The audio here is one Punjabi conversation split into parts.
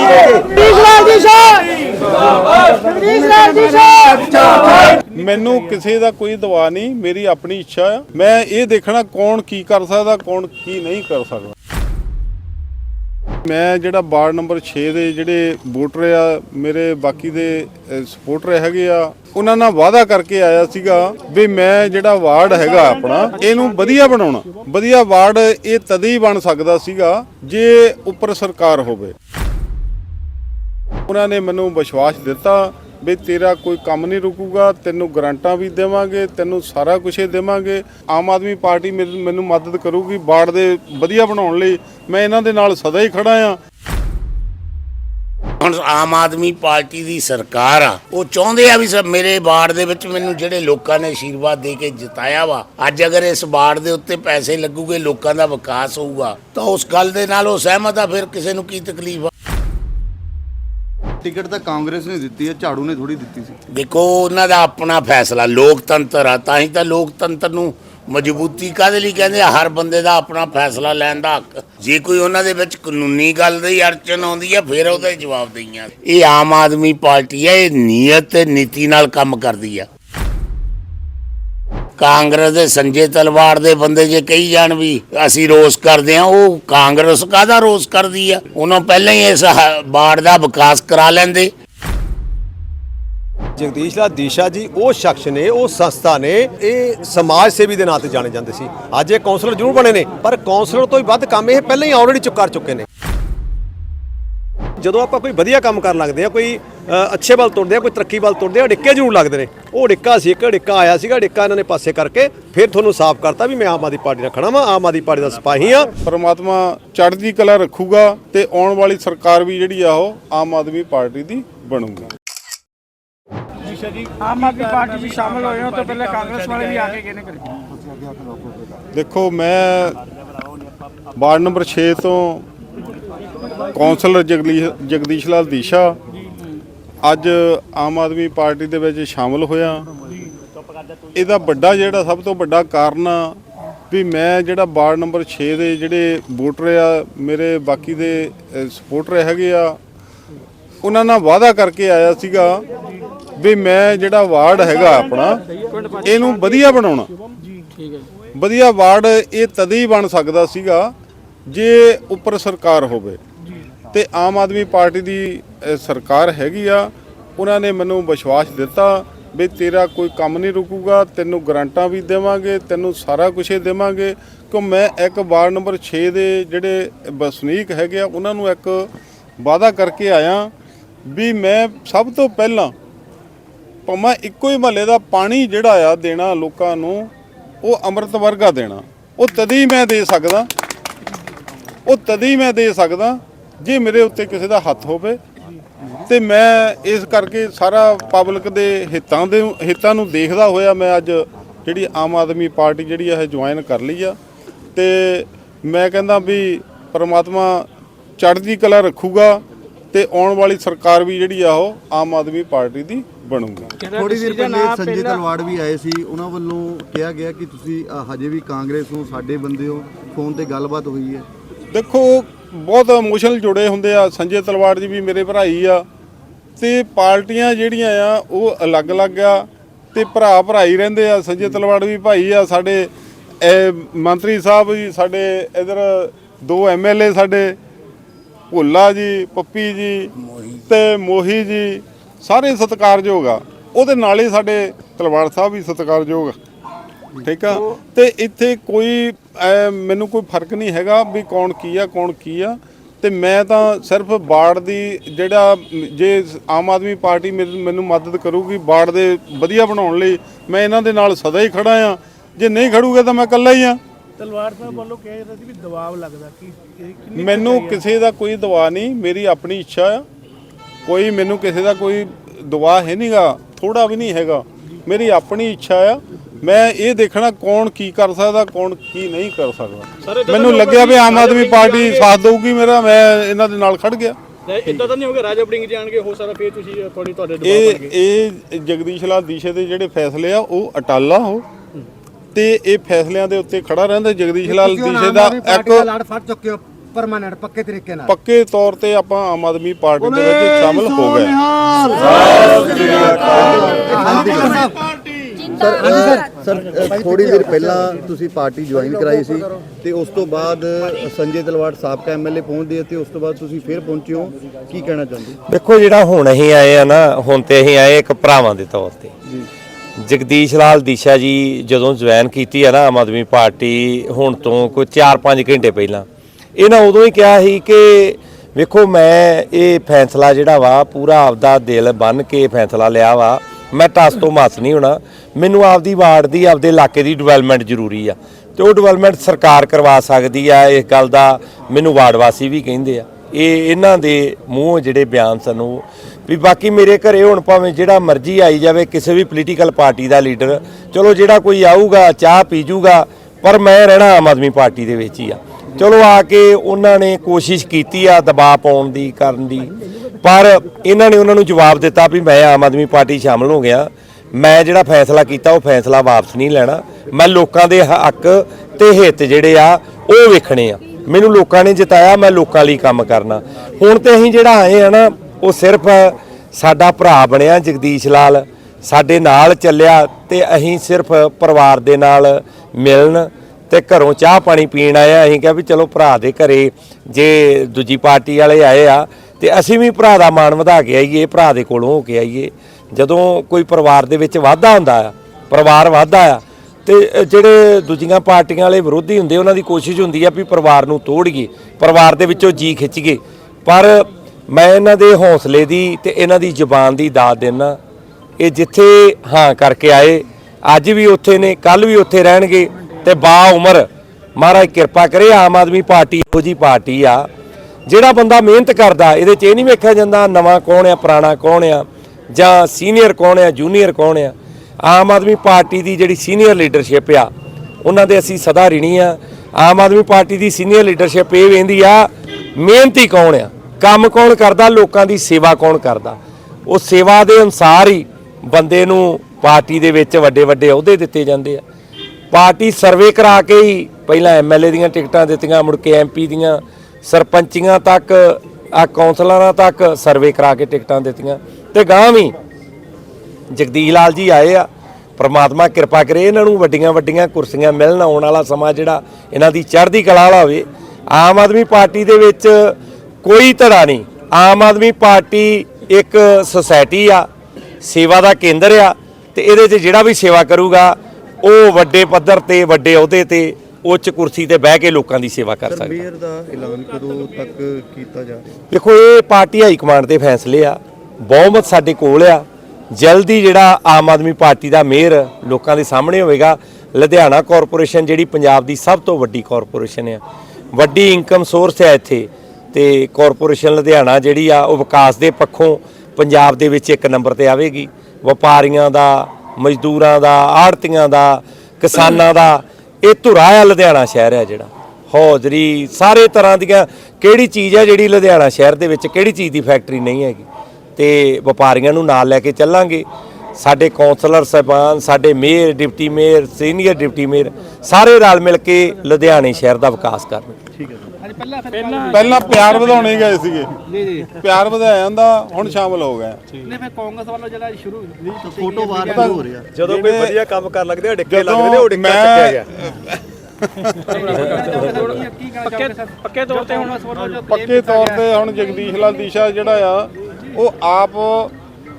ਪਾਰਟੀ ਦੇ ਮੈਨੂੰ ਕਿਸੇ ਦਾ ਕੋਈ ਦਵਾ ਨਹੀਂ, ਮੇਰੀ ਆਪਣੀ ਇੱਛਾ ਆ। ਮੈਂ ਇਹ ਦੇਖਣਾ ਕੌਣ ਕੀ ਕਰ ਸਕਦਾ, ਕੌਣ ਕੀ ਨਹੀਂ ਕਰ ਸਕਦਾ। ਮੈਂ ਜਿਹੜਾ ਵਾਰਡ ਨੰਬਰ 6 ਦੇ ਜਿਹੜੇ ਵੋਟਰ ਆ, ਮੇਰੇ ਬਾਕੀ ਦੇ ਸਪੋਰਟਰ ਹੈਗੇ ਆ, ਉਹਨਾਂ ਨਾਲ ਵਾਅਦਾ ਕਰਕੇ ਆਇਆ ਸੀਗਾ ਵੀ ਮੈਂ ਜਿਹੜਾ ਵਾਰਡ ਹੈਗਾ ਆਪਣਾ, ਇਹਨੂੰ ਵਧੀਆ ਬਣਾਉਣਾ। ਵਧੀਆ ਵਾਰਡ ਇਹ ਤਦ ਹੀ ਬਣ ਸਕਦਾ ਸੀਗਾ, ਜੇ ਉੱਪਰ ਸਰਕਾਰ ਹੋਵੇ। ਉਹਨਾਂ ਨੇ ਮੈਨੂੰ ਵਿਸ਼ਵਾਸ ਦਿੱਤਾ ਵੀ ਤੇਰਾ ਕੋਈ ਕੰਮ ਨਹੀਂ ਰੁਕੂਗਾ, ਤੈਨੂੰ ਗਰੰਟਾਂ ਵੀ ਦੇਵਾਂਗੇ, ਤੈਨੂੰ ਸਾਰਾ ਕੁਝ ਹੀ ਦੇਵਾਂਗੇ। ਆਮ ਆਦਮੀ ਪਾਰਟੀ ਮੈਨੂੰ ਮਦਦ ਕਰੂਗੀ ਬਾੜ ਦੇ ਵਧੀਆ ਬਣਾਉਣ ਲਈ। ਮੈਂ ਇਹਨਾਂ ਦੇ ਨਾਲ ਸਦਾ ਹੀ ਖੜਾ ਆ ਹੁਣ ਆਮ ਆਦਮੀ ਪਾਰਟੀ ਦੀ ਸਰਕਾਰ ਆ, ਉਹ ਚਾਹੁੰਦੇ ਆ ਵੀ ਸਭ ਮੇਰੇ ਬਾੜ ਦੇ ਵਿੱਚ ਮੈਨੂੰ ਜਿਹੜੇ ਲੋਕਾਂ ਨੇ ਆਸ਼ੀਰਵਾਦ ਦੇ ਕੇ ਜਿਤਾਇਆ ਵਾ, ਅੱਜ ਅਗਰ ਇਸ ਬਾੜ ਦੇ ਉੱਤੇ ਪੈਸੇ ਲੱਗੂਗੇ, ਲੋਕਾਂ ਦਾ ਵਿਕਾਸ ਹੋਊਗਾ, ਤਾਂ ਉਸ ਗੱਲ ਦੇ ਨਾਲ ਉਹ ਸਹਿਮਤ ਆ, ਫਿਰ ਕਿਸੇ ਨੂੰ ਕੀ ਤਕਲੀਫ ਆ? ਟਿਕਟ ਤਾਂ ਕਾਂਗਰਸ ਨੇ ਦਿੱਤੀ ਹੈ, ਝਾੜੂ ਨੇ ਥੋੜੀ ਦਿੱਤੀ ਸੀ। ਦੇਖੋ, ਉਹਨਾਂ ਦਾ ਆਪਣਾ ਫੈਸਲਾ, ਲੋਕਤੰਤਰ ਆ, ਤਾਂ ਹੀ ਤਾਂ ਲੋਕਤੰਤਰ ਨੂੰ ਮਜ਼ਬੂਤੀ ਕਾਹਦੇ ਲਈ ਕਹਿੰਦੇ ਆ? ਹਰ ਬੰਦੇ ਦਾ ਆਪਣਾ ਫੈਸਲਾ ਲੈਣ ਦਾ ਹੱਕ। ਜੇ ਕੋਈ ਉਹਨਾਂ ਦੇ ਵਿੱਚ ਕਾਨੂੰਨੀ ਗੱਲ ਦੀ ਅੜਚਨ ਆਉਂਦੀ ਆ ਫਿਰ ਉਹਦੇ ਜਵਾਬ ਦਈਆਂ। ਇਹ ਆਮ ਆਦਮੀ ਪਾਰਟੀ ਆ ਇਹ ਨੀਅਤ ਤੇ ਨੀਤੀ ਨਾਲ ਕੰਮ ਕਰਦੀ ਆ। ਕਾਂਗਰਸ ਦੇ ਸੰਜੇ ਤਲਵਾਰ ਦੇ ਬੰਦੇ ਜੇ ਕਹੀ ਜਾਣ ਵੀ ਅਸੀਂ ਰੋਸ ਕਰਦੇ ਆ ਉਹ ਕਾਂਗਰਸ ਕਾਹਦਾ ਰੋਸ ਕਰਦੀ ਆ? ਉਹਨਾਂ ਪਹਿਲਾਂ ਹੀ ਇਸ ਹ- ਬਾੜ ਦਾ ਵਿਕਾਸ ਕਰਾ ਲੈਂਦੇ। ਜਗਦੀਸ਼ ਲਾਲ ਦੀਸ਼ਾ ਜੀ, ਉਹ ਸ਼ਖਸ ਨੇ, ਉਹ ਸੰਸਥਾ ਨੇ, ਇਹ ਸਮਾਜ ਸੇਵੀ ਦੇ ਨਾਂ ਤੇ ਜਾਣੇ ਜਾਂਦੇ ਸੀ। ਅੱਜ ਇਹ ਕਾਉਂਸਲਰ ਜ਼ਰੂਰ ਬਣੇ ਨੇ, ਪਰ ਕਾਉਂਸਲਰ ਤੋਂ ਹੀ ਵੱਧ ਕੰਮ ਇਹ ਪਹਿਲਾਂ ਹੀ ਆਲਰੇਡੀ ਚੁੱਕ, ਕਰ ਚੁੱਕੇ ਨੇ। ਜਦੋਂ ਆਪਾਂ ਕੋਈ ਵਧੀਆ ਕੰਮ ਕਰਨ ਲੱਗਦੇ ਆ ਕੋਈ ਅੱਛੇ ਵੱਲ ਤੁਰਦੇ ਆ ਕੋਈ ਤਰੱਕੀ ਵੱਲ ਤੁਰਦੇ ਆ ਡਿੱਕੇ ਜ਼ਰੂਰ ਲੱਗਦੇ ਨੇ। ਉਹ ਡਿੱਕਾ ਸੀ ਇੱਕ ਡਿੱਕਾ ਆਇਆ ਸੀਗਾ ਡਿੱਕਾ ਇਹਨਾਂ ਨੇ ਪਾਸੇ ਕਰਕੇ ਫਿਰ ਤੁਹਾਨੂੰ ਸਾਫ਼ ਕਰਤਾ ਵੀ ਮੈਂ ਆਮ ਆਦਮੀ ਪਾਰਟੀ ਖੜਾ ਵਾਂ ਆਮ ਆਦਮੀ ਪਾਰਟੀ ਦਾ ਸਿਪਾਹੀ ਆ ਪਰਮਾਤਮਾ ਚੜ੍ਹਦੀ ਕਲਾ ਰੱਖੂਗਾ ਤੇ ਆਉਣ ਵਾਲੀ ਸਰਕਾਰ ਵੀ ਜਿਹੜੀ ਆ ਉਹ ਆਮ ਆਦਮੀ ਪਾਰਟੀ ਦੀ ਬਣੂਗੀ। ਆਮ ਆਦਮੀ ਪਾਰਟੀ ਵਿੱਚ ਸ਼ਾਮਲ ਹੋਏ ਹੋ ਤਾਂ ਪਹਿਲੇ ਕਾਂਗਰਸ ਵਾਲੇ ਵੀ ਆ ਕੇ ਗਏ ਨੇ ਕਰੀ? ਦੇਖੋ ਮੈਂ ਵਾਰਡ ਨੰਬਰ 6 ਤੋਂ ਕੌਂਸਲਰ ਜਗਦੀਸ਼ ਜਗਦੀਸ਼ ਲਾਲ ਦੀਸ਼ਾ ਅੱਜ ਆਮ ਆਦਮੀ ਪਾਰਟੀ ਦੇ ਵਿੱਚ ਸ਼ਾਮਲ ਹੋਇਆ। ਇਹਦਾ ਵੱਡਾ ਜਿਹੜਾ ਸਭ ਤੋਂ ਵੱਡਾ ਕਾਰਨ ਆ ਵੀ ਮੈਂ ਜਿਹੜਾ ਵਾਰਡ ਨੰਬਰ 6 ਦੇ ਜਿਹੜੇ ਵੋਟਰ ਆ, ਮੇਰੇ ਬਾਕੀ ਦੇ ਸਪੋਰਟਰ ਹੈਗੇ ਆ, ਉਹਨਾਂ ਨਾਲ ਵਾਅਦਾ ਕਰਕੇ ਆਇਆ ਸੀਗਾ ਵੀ ਮੈਂ ਜਿਹੜਾ ਵਾਰਡ ਹੈਗਾ ਆਪਣਾ, ਇਹਨੂੰ ਵਧੀਆ ਬਣਾਉਣਾ। ਵਧੀਆ ਵਾਰਡ ਇਹ ਤਦ ਹੀ ਬਣ ਸਕਦਾ ਸੀਗਾ ਜੇ ਉੱਪਰ ਸਰਕਾਰ ਹੋਵੇ। ਤੇ ਆਮ ਆਦਮੀ ਪਾਰਟੀ ਦੀ ਸਰਕਾਰ ਹੈਗੀ ਆ, ਉਹਨਾਂ ਨੇ ਮੈਨੂੰ ਵਿਸ਼ਵਾਸ ਦਿੱਤਾ ਵੀ ਤੇਰਾ ਕੋਈ ਕੰਮ ਨਹੀਂ ਰੁਕੂਗਾ, ਤੈਨੂੰ ਗਰੰਟਾਂ ਵੀ ਦੇਵਾਂਗੇ, ਤੈਨੂੰ ਸਾਰਾ ਕੁਝ ਦੇਵਾਂਗੇ ਕਿ ਮੈਂ ਇੱਕ ਵਾਰਡ ਨੰਬਰ 6 ਦੇ ਜਿਹੜੇ ਵਸਨੀਕ ਹੈਗੇ ਆ, ਉਹਨਾਂ ਨੂੰ ਇੱਕ ਵਾਅਦਾ ਕਰਕੇ ਆਇਆ ਵੀ ਮੈਂ ਸਭ ਤੋਂ ਪਹਿਲਾਂ ਭਾਵੇਂ ਇੱਕੋ ਹੀ ਮਹੱਲੇ ਦਾ ਪਾਣੀ ਜਿਹੜਾ ਆ ਦੇਣਾ ਲੋਕਾਂ ਨੂੰ, ਉਹ ਅੰਮ੍ਰਿਤ ਵਰਗਾ ਦੇਣਾ। ਉਹ ਤਦੀ ਮੈਂ ਦੇ ਸਕਦਾ। ਉਹ ਤਦੀ ਮੈਂ ਦੇ ਸਕਦਾ ਜੇ ਮੇਰੇ ਉੱਤੇ ਕਿਸੇ ਦਾ ਹੱਥ ਹੋਵੇ ਤੇ ਮੈਂ ਇਸ ਕਰਕੇ ਸਾਰਾ ਪਬਲਿਕ ਦੇ ਹਿੱਤਾਂ ਦੇ ਹਿੱਤਾਂ ਨੂੰ ਦੇਖਦਾ ਹੋਇਆ ਮੈਂ ਅੱਜ ਜਿਹੜੀ ਆਮ ਆਦਮੀ ਪਾਰਟੀ ਜਿਹੜੀ ਆ ਇਹ ਜੁਆਇਨ ਕਰ ਲਈ ਆ। ਤੇ ਮੈਂ ਕਹਿੰਦਾ ਵੀ ਪ੍ਰਮਾਤਮਾ ਚੜ੍ਹਦੀ ਕਲਾ ਰੱਖੂਗਾ ਤੇ ਆਉਣ ਵਾਲੀ ਸਰਕਾਰ ਵੀ ਜਿਹੜੀ ਆ ਉਹ ਆਮ ਆਦਮੀ ਪਾਰਟੀ ਦੀ ਬਣੂਗੀ। ਥੋੜੀ ਦੇਰ ਪਹਿਲੇ ਸੰਜੇ ਤਲਵਾੜ ਵੀ ਆਏ ਸੀ ਉਹਨਾਂ ਵੱਲੋਂ ਕਿਹਾ ਗਿਆ ਕਿ ਤੁਸੀਂ ਹਜੇ ਵੀ ਕਾਂਗਰਸ ਨੂੰ ਸਾਡੇ ਬੰਦੇ ਹੋ ਫੋਨ ਤੇ ਗੱਲਬਾਤ ਹੋਈ ਹੈ। ਦੇਖੋ ਬਹੁਤ ਇਮੋਸ਼ਨਲ ਜੁੜੇ ਹੁੰਦੇ ਆ। ਸੰਜੇ ਤਲਵਾੜ ਜੀ ਵੀ ਮੇਰੇ ਭਰਾਈ ਆ। ਤੇ ਪਾਰਟੀਆਂ ਜਿਹੜੀਆਂ ਆ ਉਹ ਅਲੱਗ-ਅਲੱਗ ਆ। ਤੇ ਭਰਾ ਭਰਾ ਹੀ ਰਹਿੰਦੇ ਆ। ਸੰਜੇ ਤਲਵਾੜ ਵੀ ਭਾਈ ਆ ਸਾਡੇ ਮੰਤਰੀ ਸਾਹਿਬ ਜੀ ਸਾਡੇ ਇਧਰ ਦੋ ਐਮਐਲਏ ਸਾਡੇ ਭੁੱਲਾ ਜੀ ਪੱਪੀ ਜੀ ਤੇ ਮੋਹੀ ਜੀ ਸਾਰੇ ਸਤਿਕਾਰਯੋਗ ਆ। ਉਹਦੇ ਨਾਲ ਹੀ ਸਾਡੇ ਤਲਵਾੜ ਸਾਹਿਬ ਵੀ ਸਤਿਕਾਰਯੋਗ ਆ। ਠੀਕ ਆ? ਤੇ ਇੱਥੇ ਕੋਈ ਮੈਨੂੰ ਕੋਈ ਫ਼ਰਕ ਨਹੀਂ ਹੈਗਾ ਵੀ ਕੌਣ ਕੀ ਆ ਕੌਣ ਕੀ ਆ। ਤੇ ਮੈਂ ਤਾਂ ਸਿਰਫ ਬਾੜ ਦੀ ਜਿਹੜਾ ਜੇ ਆਮ ਆਦਮੀ ਪਾਰਟੀ ਮੈਨੂੰ ਮਦਦ ਕਰੂਗੀ ਬਾੜ ਦੇ ਵਧੀਆ ਬਣਾਉਣ ਲਈ ਮੈਂ ਇਹਨਾਂ ਦੇ ਨਾਲ ਸਦਾ ਹੀ ਖੜਾ ਆ ਜੇ ਨਹੀਂ ਖੜੂਗਾ ਤਾਂ ਮੈਂ ਇਕੱਲਾ ਹੀ ਆ ਤਲਵਾਰ ਸਾਹਿਬ ਵੱਲੋਂ ਕਿਹਾ ਜਾਂਦਾ ਸੀ ਵੀ ਦਬਾਅ ਲੱਗਦਾ ਕਿ ਮੈਨੂੰ ਕਿਸੇ ਦਾ ਕੋਈ ਦਵਾ ਨਹੀਂ ਮੇਰੀ ਆਪਣੀ ਇੱਛਾ ਆ। ਕੋਈ ਮੈਨੂੰ ਕਿਸੇ ਦਾ ਕੋਈ ਦਵਾ ਹੈ ਨਹੀਂਗਾ ਥੋੜਾ ਵੀ ਨਹੀਂ ਹੈਗਾ। ਮੇਰੀ ਆਪਣੀ ਇੱਛਾ ਆ ਮੈਂ ਇਹ ਦੇਖਣਾ ਕੌਣ ਕੀ ਕਰ ਸਕਦਾ ਕੌਣ ਕੀ ਨਹੀਂ ਕਰ ਸਕਦਾ। ਮੈਨੂੰ ਲੱਗਿਆ ਵੀ ਆਮ ਆਦਮੀ ਪਾਰਟੀ ਸਾਥ ਦਊਗੀ ਮੇਰਾ ਮੈਂ ਇਹਨਾਂ ਦੇ ਨਾਲ ਖੜ ਗਿਆ। ਇਦਾਂ ਤਾਂ ਨਹੀਂ ਹੋਗਾ ਰਾਜਾ ਬੜਿੰਗ ਜਾਣਗੇ ਹੋ ਸਕਦਾ ਫੇਰ ਤੁਸੀਂ ਥੋੜੀ ਤੁਹਾਡੇ ਦਬਾਅ ਇਹ ਬਣ ਗਏ। ਇਹ ਜਗਦੀਸ਼ ਲਾਲ ਦੀਸ਼ੇ ਦੇ ਜਿਹੜੇ ਫੈਸਲੇ ਆ ਉਹ ਅਟਾਲਾ ਹੋ ਤੇ ਇਹ ਫੈਸਲਿਆਂ ਦੇ ਉੱਤੇ ਖੜਾ ਰਹਿੰਦਾ ਜਗਦੀਸ਼ ਲਾਲ ਦੀਸ਼ੇ ਦਾ ਇੱਕ ਲੜ ਫੜ ਚੁੱਕੇ ਹੋ ਪਰਮਾਨੈਂਟ ਪੱਕੇ ਤਰੀਕੇ ਨਾਲ। ਪੱਕੇ ਤੌਰ ਤੇ ਆਪਾਂ ਆਮ ਆਦਮੀ ਪਾਰਟੀ ਦੇ ਵਿੱਚ ਸ਼ਾਮਲ ਹੋ ਗਏ। ਸਰ ਥੋੜੀ ਦੇਰ ਪਹਿਲਾਂ ਤੁਸੀਂ ਪਾਰਟੀ ਜੁਆਇਨ ਕਰਾਈ ਸੀ ਤੇ ਉਸ ਤੋਂ ਬਾਅਦ ਸੰਜੇ ਤਲਵਾੜ ਸਾਬਕਾ ਐਮਐਲਏ ਪਹੁੰਚਦੇ ਤੇ ਉਸ ਤੋਂ ਬਾਅਦ ਤੁਸੀਂ ਫਿਰ ਪਹੁੰਚੇ ਹੋ। ਕੀ ਕਹਿਣਾ ਚਾਹੁੰਦੇ ਦੇਖੋ ਜਿਹੜਾ ਹੁਣ ਅਸੀਂ ਆਏ ਆ ਨਾ ਹੁਣ ਤੇ ਅਸੀਂ ਆਏ ਇੱਕ ਭਰਾਵਾਂ ਦੇ ਤੌਰ ਤੇ। ਜਗਦੀਸ਼ ਲਾਲ ਦੀਸ਼ਾ ਜੀ ਜਦੋਂ ਜੁਆਇਨ ਕੀਤੀ ਆ ਨਾ ਆਮ ਆਦਮੀ ਪਾਰਟੀ ਹੁਣ ਤੋਂ ਕੋਈ 4-5 ਘੰਟੇ ਪਹਿਲਾਂ ਇਹਨਾਂ ਉਦੋਂ ਹੀ ਕਿਹਾ ਸੀ ਕਿ ਵੇਖੋ ਮੈਂ ਇਹ ਫੈਸਲਾ ਜਿਹੜਾ ਵਾ ਪੂਰਾ ਆਪਦਾ ਦਿਲ ਬੰਨ ਕੇ ਫੈਸਲਾ ਲਿਆ ਵਾ ਮੈਂ ਟਸ ਤੋਂ ਮਸ ਨਹੀਂ ਹੋਣਾ। ਮੈਨੂੰ ਆਪਦੀ ਵਾਰਡ ਦੀ, ਆਪਦੇ ਇਲਾਕੇ ਦੀ ਡਿਵੈਲਪਮੈਂਟ ਜ਼ਰੂਰੀ ਆ। ਤੇ ਉਹ ਡਿਵੈਲਪਮੈਂਟ ਸਰਕਾਰ ਕਰਵਾ ਸਕਦੀ ਆ, ਇਸ ਗੱਲ ਦਾ ਮੈਨੂੰ ਵਾਰਡ ਵਾਸੀ ਵੀ ਕਹਿੰਦੇ ਆ। ਇਹ ਇਹਨਾਂ ਦੇ ਮੂੰਹ ਜਿਹੜੇ ਬਿਆਨ ਸਾਨੂੰ ਵੀ ਬਾਕੀ ਮੇਰੇ ਘਰੇ ਹੁਣ ਭਾਵੇਂ ਜਿਹੜਾ ਮਰਜ਼ੀ ਆਈ ਜਾਵੇ, ਕਿਸੇ ਵੀ ਪੋਲੀਟੀਕਲ ਪਾਰਟੀ ਦਾ ਲੀਡਰ ਚਲੋ ਜਿਹੜਾ ਕੋਈ ਆਊਗਾ, ਚਾਹ ਪੀ ਜੂਗਾ, ਪਰ ਮੈਂ ਰਹਿਣਾ ਆਮ ਆਦਮੀ ਪਾਰਟੀ ਦੇ ਵਿੱਚ ਹੀ ਆ। ਚਲੋ ਆ ਕੇ ਉਹਨਾਂ ਨੇ ਕੋਸ਼ਿਸ਼ ਕੀਤੀ ਆ ਦਬਾਅ ਪਾਉਣ ਦੀ, ਕਰਨ ਦੀ। ਪਰ ਇਹਨਾਂ ਨੇ ਉਹਨਾਂ ਨੂੰ ਜਵਾਬ ਦਿੱਤਾ ਵੀ ਮੈਂ ਆਮ ਆਦਮੀ ਪਾਰਟੀ ਸ਼ਾਮਲ ਹੋ ਗਿਆ। ਮੈਂ ਜਿਹੜਾ ਫੈਸਲਾ ਕੀਤਾ, ਉਹ ਫੈਸਲਾ ਵਾਪਸ ਨਹੀਂ ਲੈਣਾ। ਮੈਂ ਲੋਕਾਂ ਦੇ ਹੱਕ ਤੇ ਹਿੱਤ ਜਿਹੜੇ ਆ, ਉਹ ਵੇਖਣੇ ਆ। ਮੈਨੂੰ ਲੋਕਾਂ ਨੇ ਜਿਤਾਇਆ, ਮੈਂ ਲੋਕਾਂ ਲਈ ਕੰਮ ਕਰਨਾ। ਹੁਣ ਤੇ ਅਸੀਂ ਜਿਹੜਾ ਆਏ ਆ ਨਾ, ਉਹ ਸਿਰਫ ਸਾਡਾ ਭਰਾ ਬਣਿਆ, ਜਗਦੀਸ਼ ਲਾਲ। ਸਾਡੇ ਨਾਲ ਚੱਲਿਆ ਤੇ ਅਸੀਂ ਸਿਰਫ ਪਰਿਵਾਰ ਦੇ ਨਾਲ ਮਿਲਣ ਤੇ ਘਰੋਂ ਚਾਹ ਪਾਣੀ ਪੀਣ ਆਇਆ ਅਸੀਂ ਕਿਹਾ ਵੀ ਚਲੋ ਭਰਾ ਦੇ ਘਰੇ ਜੇ ਦੂਜੀ ਪਾਰਟੀ ਵਾਲੇ ਆਏ ਆ, ਤੇ ਅਸੀਂ ਵੀ ਭਰਾ ਦਾ ਮਾਣ ਵਧਾ ਕੇ ਆਈਏ, ਭਰਾ ਦੇ ਕੋਲੋਂ ਹੋ ਕੇ ਆਈਏ। ਜਦੋਂ ਕੋਈ ਪਰਿਵਾਰ ਦੇ ਵਿੱਚ ਵਾਧਾ ਹੁੰਦਾ ਆ, ਪਰਿਵਾਰ ਵਾਧਾ ਆ, ਤੇ ਜਿਹੜੇ ਦੂਜੀਆਂ ਪਾਰਟੀਆਂ ਵਾਲੇ ਵਿਰੋਧੀ ਹੁੰਦੇ, ਉਹਨਾਂ ਦੀ ਕੋਸ਼ਿਸ਼ ਹੁੰਦੀ ਆ ਵੀ ਪਰਿਵਾਰ ਨੂੰ ਤੋੜੀਏ, ਪਰਿਵਾਰ ਦੇ ਵਿੱਚੋਂ ਜੀ ਖਿੱਚੀਏ। ਪਰ ਮੈਂ ਇਹਨਾਂ ਦੇ ਹੌਸਲੇ ਦੀ ਤੇ ਇਹਨਾਂ ਦੀ ਜ਼ੁਬਾਨ ਦੀ ਦਾਤ ਦੇਣਾ ਇਹ ਜਿੱਥੇ ਹਾਂ ਕਰਕੇ ਆਏ, ਅੱਜ ਵੀ ਉੱਥੇ ਨੇ ਕੱਲ ਵੀ ਉੱਥੇ ਰਹਿਣਗੇ। ਤੇ ਬਾ ਉਮਰ, ਮਹਾਰਾਜ ਕਿਰਪਾ ਕਰੇ, ਆਮ ਆਦਮੀ ਪਾਰਟੀ ਇਹੋ ਜੀ ਪਾਰਟੀ ਆ, ਜਿਹੜਾ ਬੰਦਾ ਮਿਹਨਤ ਕਰਦਾ, ਇਹਦੇ 'ਚ ਇਹ ਨਹੀਂ ਵੇਖਿਆ ਜਾਂਦਾ ਨਵਾਂ ਕੌਣ ਆ, ਪੁਰਾਣਾ ਕੌਣ ਆ, ਜਾਂ ਸੀਨੀਅਰ ਕੌਣ ਆ, ਜੂਨੀਅਰ ਕੌਣ ਆ। ਆਮ ਆਦਮੀ ਪਾਰਟੀ ਦੀ ਜਿਹੜੀ ਸੀਨੀਅਰ ਲੀਡਰਸ਼ਿਪ ਆ, ਉਹਨਾਂ ਦੇ ਅਸੀਂ ਸਦਾ ਰਿਣੀ ਆ। ਆਮ ਆਦਮੀ ਪਾਰਟੀ ਦੀ ਸੀਨੀਅਰ ਲੀਡਰਸ਼ਿਪ ਇਹ ਵੇਂਦੀ ਆ, ਮਿਹਨਤੀ ਕੌਣ ਆ? ਕੰਮ ਕੌਣ ਕਰਦਾ, ਲੋਕਾਂ ਦੀ ਸੇਵਾ ਕੌਣ ਕਰਦਾ? ਉਹ ਸੇਵਾ ਦੇ ਅਨਸਾਰ ਹੀ ਬੰਦੇ ਨੂੰ ਪਾਰਟੀ ਦੇ ਵਿੱਚ ਵੱਡੇ ਵੱਡੇ ਅਹੁਦੇ ਦਿੱਤੇ ਜਾਂਦੇ ਆ। ਪਾਰਟੀ ਸਰਵੇ ਕਰਾ ਕੇ ਹੀ ਪਹਿਲਾਂ ਐਮਐਲਏ ਦੀਆਂ ਟਿਕਟਾਂ ਦਿੱਤੀਆਂ, ਮੁੜ ਕੇ ਐਮਪੀ ਦੀਆਂ ਸਰਪੰਚੀਆਂ ਤੱਕ, ਆ ਕੌਂਸਲਰਾਂ ਤੱਕ ਸਰਵੇ ਕਰਾ ਕੇ ਟਿਕਟਾਂ ਦਿੱਤੀਆਂ। ਤੇ ਗਾਂ ਵੀ ਜਗਦੀਸ਼ ਲਾਲ ਜੀ ਆਏ ਆ, ਪਰਮਾਤਮਾ ਕਿਰਪਾ ਕਰੇ ਇਹਨਾਂ ਨੂੰ ਵੱਡੀਆਂ ਵੱਡੀਆਂ ਕੁਰਸੀਆਂ ਮਿਲਣ ਆਉਣ ਵਾਲਾ ਸਮਾਂ ਜਿਹੜਾ ਇਹਨਾਂ ਦੀ ਚੜ੍ਹਦੀ ਕਲਾ ਵਾਲਾ ਹੋਵੇ। ਆਮ ਆਦਮੀ ਪਾਰਟੀ ਦੇ ਵਿੱਚ ਕੋਈ ਧੜਾ ਨਹੀਂ। ਆਮ ਆਦਮੀ ਪਾਰਟੀ ਇੱਕ ਸੁਸਾਇਟੀ ਆ, ਸੇਵਾ ਦਾ ਕੇਂਦਰ ਆ, ਤੇ ਇਹਦੇ 'ਚ ਜਿਹੜਾ ਵੀ ਸੇਵਾ ਕਰੂਗਾ ਉਹ ਵੱਡੇ ਪੱਧਰ ਤੇ ਵੱਡੇ ਅਹੁਦੇ ਤੇ ਉੱਚ ਕੁਰਸੀ ਤੇ ਬਹਿ ਕੇ ਲੋਕਾਂ ਦੀ ਸੇਵਾ ਕਰ ਸਕਦਾ। ਮੇਅਰ ਦਾ ਐਲਾਨ ਕਦੋਂ ਤੱਕ ਕੀਤਾ ਜਾ ਰਿਹਾ? ਦੇਖੋ ਇਹ ਪਾਰਟੀ ਹਾਈ ਕਮਾਂਡ ਦੇ ਫੈਸਲੇ ਆ। ਬਹੁਮਤ ਸਾਡੇ ਕੋਲ ਆ। ਜਲਦੀ ਜਿਹੜਾ ਆਮ ਆਦਮੀ ਪਾਰਟੀ ਦਾ ਮੇਅਰ ਲੋਕਾਂ ਦੇ ਸਾਹਮਣੇ ਹੋਵੇਗਾ ਲੁਧਿਆਣਾ ਕਾਰਪੋਰੇਸ਼ਨ ਜਿਹੜੀ ਪੰਜਾਬ ਦੀ ਸਭ ਤੋਂ ਵੱਡੀ ਕਾਰਪੋਰੇਸ਼ਨ ਆ। ਵੱਡੀ ਇਨਕਮ ਸੋਰਸ ਹੈ ਇੱਥੇ ਤੇ ਕਾਰਪੋਰੇਸ਼ਨ ਲੁਧਿਆਣਾ ਜਿਹੜੀ ਆ ਉਹ ਵਿਕਾਸ ਦੇ ਪੱਖੋਂ ਪੰਜਾਬ ਦੇ ਵਿੱਚ ਇੱਕ ਨੰਬਰ ਤੇ ਆਵੇਗੀ। ਵਪਾਰੀਆਂ ਦਾ ਮਜ਼ਦੂਰਾਂ ਦਾ, ਆੜਤੀਆਂ ਦਾ, ਕਿਸਾਨਾਂ ਦਾ, ਇਹ ਧੁਰਾ ਆ ਲੁਧਿਆਣਾ ਸ਼ਹਿਰ ਹੈ ਜਿਹੜਾ। ਹੌਜ਼ਰੀ, ਸਾਰੇ ਤਰ੍ਹਾਂ ਦੀਆਂ ਕਿਹੜੀ ਚੀਜ਼ ਆ ਜਿਹੜੀ ਲੁਧਿਆਣਾ ਸ਼ਹਿਰ ਦੇ ਵਿੱਚ ਕਿਹੜੀ ਚੀਜ਼ ਦੀ ਫੈਕਟਰੀ ਨਹੀਂ ਹੈਗੀ। ਤੇ ਵਪਾਰੀਆਂ ਨੂੰ ਨਾਲ ਲੈ ਕੇ ਚੱਲਾਂਗੇ। ਸਾਡੇ ਕੌਂਸਲਰ ਸਾਹਿਬਾਨ ਸਾਡੇ mayor deputy mayor senior deputy mayor ਸਾਰੇ ਰਲ ਮਿਲ ਕੇ ਲੁਧਿਆਣੇ ਸ਼ਹਿਰ ਦਾ ਵਿਕਾਸ ਕਰਨਗੇ ਪਹਿਲਾਂ ਪਿਆਰ ਵਧਾਉਣੇ ਗਏ ਸੀਗੇ। ਜੀ ਜੀ। ਪਿਆਰ ਵਧਾਇਆ ਜਾਂਦਾ ਹੁਣ ਸ਼ਾਮਲ ਹੋ ਗਏ। ਨੇ ਫਿਰ ਕਾਂਗਰਸ ਵੱਲੋਂ ਜਿਹੜਾ ਸ਼ੁਰੂ ਫੋਟੋ ਸ਼ੁਰੂ ਹੋ ਰਿਹਾ ਜਦੋਂ ਕੋਈ ਵਧੀਆ ਕੰਮ ਕਰਨ ਲੱਗਦੇ ਆ ਡਿੱਕੇ ਲੱਗਦੇ ਨੇ ਉਹ ਡਿੱਕਾ ਚੱਕਿਆ ਗਿਆ। ਪੱਕੇ ਤੌਰ ਤੇ ਹੁਣ ਪੱਕੇ ਤੌਰ ਤੇ ਹੁਣ ਜਗਦੀਸ਼ ਲਾਲ ਦੀਸ਼ਾ ਜਿਹੜਾ ਆ ਉਹ ਆਪ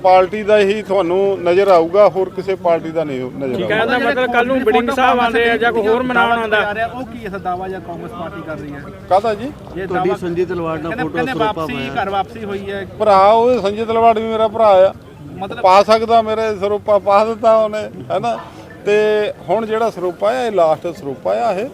ਪਾਰਟੀ ਦਾ ਹੀ ਤੁਹਾਨੂੰ ਨਜ਼ਰ ਆਊਗਾ ਹੋਰ ਕਿਸੇ ਪਾਰਟੀ ਦਾ ਨਹੀਂ ਨਜ਼ਰ ਆਊਗਾ। ਕਹਿੰਦਾ ਮਤਲਬ ਕੱਲ ਨੂੰ ਬਿਡਿੰਗ ਸਾਹਿਬ ਆਉਂਦੇ ਆ ਜਾਂ ਕੋਈ ਹੋਰ ਮਨਾਉਣ ਆਉਂਦਾ? ਉਹ ਕੀ ਇਸ ਦਾਵਾ ਜਾਂ ਕਾਂਗਰਸ ਪਾਰਟੀ ਕਰ ਰਹੀ ਹੈ? ਕਾਹਦਾ ਜੀ? ਇਹ ਤੁਹਾਡੀ ਸੰਜੇ ਤਲਵਾੜ ਨਾਲ ਕਹਿੰਦੇ ਫੋਟੋ ਕਹਿੰਦੇ ਸਰੋਪਾ ਵਾਪਸੀ ਘਰ ਵਾਪਸੀ ਹੋਈ ਹੈ। ਭਰਾ ਉਹ ਸੰਜੇ ਤਲਵਾੜ ਵੀ ਮੇਰਾ ਭਰਾ ਆ। ਮਤਲਬ ਪਾ ਸਕਦਾ ਮੇਰੇ ਸਰੂਪਾ ਪਾ ਦਿੱਤਾ ਉਹਨੇ ਹੈਨਾ ਤੇ ਹੁਣ ਜਿਹੜਾ ਸਰੂਪਾ ਆ ਇਹ ਲਾਸਟ ਸਰੂਪਾ ਆ ਇਹ।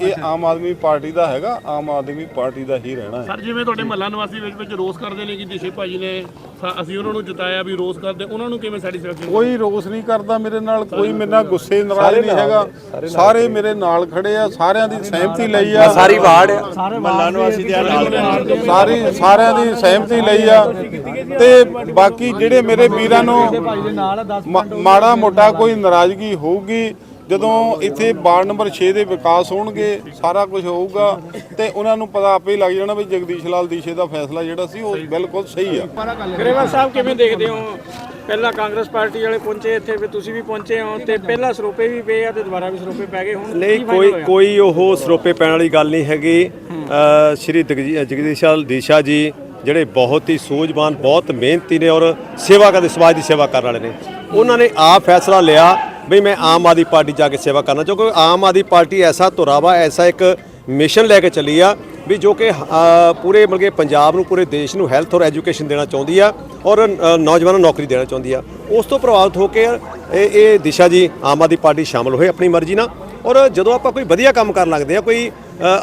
ਇਹ ਆਮ ਆਦਮੀ ਪਾਰਟੀ ਦਾ ਹੈਗਾ ਆਮ ਆਦਮੀ ਪਾਰਟੀ ਦਾ ਹੀ ਰਹਿਣਾ ਹੈ। ਸਰ ਜਿਵੇਂ ਤੁਹਾਡੇ ਮਹੱਲਾ ਨਿਵਾਸੀ ਵਿੱਚ ਵਿੱਚ ਰੋਸ ਕਰਦੇ ਨੇ ਕਿ ਦਿਸ਼ੇ ਭਾਜੀ ਨੇ ਸਾ- ਅਸੀਂ ਉਹਨਾਂ ਨੂੰ ਜਿਤਾਇਆ ਵੀ ਰੋਸ ਕਰਦੇ ਉਹਨਾਂ ਨੂੰ ਕਿਵੇਂ ਸੈਟੀਸਫੈਕਸ਼ਨ ਕੋਈ ਰੋਸ ਨਹੀਂ ਕਰਦਾ ਮੇਰੇ ਨਾਲ ਕੋਈ ਮੇਰੇ ਨਾਲ ਗੁੱਸੇ ਨਾਰਾਜ਼ ਨਹੀਂ ਹੈਗਾ। ਸਾਰੇ ਮੇਰੇ ਨਾਲ ਖੜੇ ਆ ਸਾਰਿਆਂ ਦੀ ਸਹਿਮਤੀ ਲਈ ਆ। ਸਾਰੀ ਵਾਰਡ ਮੱਲਾ ਨੂੰ ਅਸੀਂ ਦੇ ਸਾਰੀ ਸਾਰਿਆਂ ਦੀ ਸਹਿਮਤੀ ਲਈ ਆ। ਤੇ ਬਾਕੀ ਜਿਹੜੇ ਮੇਰੇ ਵੀਰਾਂ ਨੂੰ ਮਾ- ਮਾੜਾ ਮੋਟਾ ਕੋਈ ਨਾਰਾਜ਼ਗੀ ਹੋਊਗੀ ਜਦੋਂ ਇੱਥੇ ਵਾਰਡ ਨੰਬਰ 6 ਦੇ ਵਿਕਾਸ ਹੋਣਗੇ ਸਾਰਾ ਕੁਝ ਹੋਊਗਾ ਤੇ ਉਹਨਾਂ ਨੂੰ ਪਤਾ ਆਪੇ ਹੀ ਲੱਗ ਜਾਣਾ ਵੀ ਜਗਦੀਸ਼ ਲਾਲ ਦੀਸ਼ੇ ਦਾ ਫੈਸਲਾ ਜਿਹੜਾ ਸੀ ਉਹ ਬਿਲਕੁਲ ਸਹੀ ਆ। ਗਰੇਵਾਲ ਸਾਹਿਬ ਕਿਵੇਂ ਦੇਖਦੇ ਹੋ? ਪਹਿਲਾਂ ਕਾਂਗਰਸ ਪਾਰਟੀ ਵਾਲੇ ਪਹੁੰਚੇ ਇੱਥੇ ਵੀ ਤੁਸੀਂ ਵੀ ਪਹੁੰਚੇ ਹੋ ਤੇ ਪਹਿਲਾਂ ਸਰੋਪੇ ਵੀ ਪਏ ਆ ਤੇ ਦੁਬਾਰਾ ਵੀ ਸਰੋਪੇ ਪੈ ਗਏ ਹੁਣ ਨਹੀਂ ਕੋਈ? ਕੋਈ ਉਹ ਸਰੋਪੇ ਪੈਣ ਵਾਲੀ ਗੱਲ ਨਹੀਂ ਹੈਗੀ। ਅ, ਸ਼੍ਰੀ ਜਗਜੀ- ਜਗਦੀਸ਼ਾਲ ਦੀਸ਼ਾ ਜੀ ਜਿਹੜੇ ਬਹੁਤ ਹੀ ਸੂਝਵਾਨ ਬਹੁਤ ਮਿਹਨਤੀ ਨੇ ਔਰ ਸੇਵਾ ਕਰਦੇ ਸਮਾਜ ਦੀ ਸੇਵਾ ਕਰਨ ਵਾਲੇ ਨੇ। ਉਹਨਾਂ ਨੇ ਆਪ ਫੈਸਲਾ ਲਿਆ ਵੀ ਮੈਂ ਆਮ ਆਦਮੀ ਪਾਰਟੀ ਜਾ ਕੇ ਸੇਵਾ ਕਰਨਾ ਚਾਹੁੰਦਾ ਕਿਉਂਕਿ ਆਮ ਆਦਮੀ ਪਾਰਟੀ ਐਸਾ ਧੁਰਾਵਾ, ਐਸਾ ਇੱਕ ਮਿਸ਼ਨ ਲੈ ਕੇ ਚੱਲੀ ਆ ਵੀ ਜੋ ਕਿ ਪੂਰੇ ਮਤਲਬ ਕਿ ਪੰਜਾਬ ਨੂੰ, ਪੂਰੇ ਦੇਸ਼ ਨੂੰ ਹੈਲਥ ਔਰ ਐਜੂਕੇਸ਼ਨ ਦੇਣਾ ਚਾਹੁੰਦੀ ਆ ਔਰ ਨੌਜਵਾਨਾਂ ਨੂੰ ਨੌਕਰੀ ਦੇਣਾ ਚਾਹੁੰਦੀ ਆ। ਉਸ ਤੋਂ ਪ੍ਰਭਾਵਿਤ ਹੋ ਕੇ ਇਹ ਇਹ ਦਿਸ਼ਾ ਜੀ ਆਮ ਆਦਮੀ ਪਾਰਟੀ ਸ਼ਾਮਲ ਹੋਏ ਆਪਣੀ ਮਰਜ਼ੀ ਨਾਲ ਔਰ ਜਦੋਂ ਆਪਾਂ ਕੋਈ ਵਧੀਆ ਕੰਮ ਕਰਨ ਲੱਗਦੇ ਆ, ਕੋਈ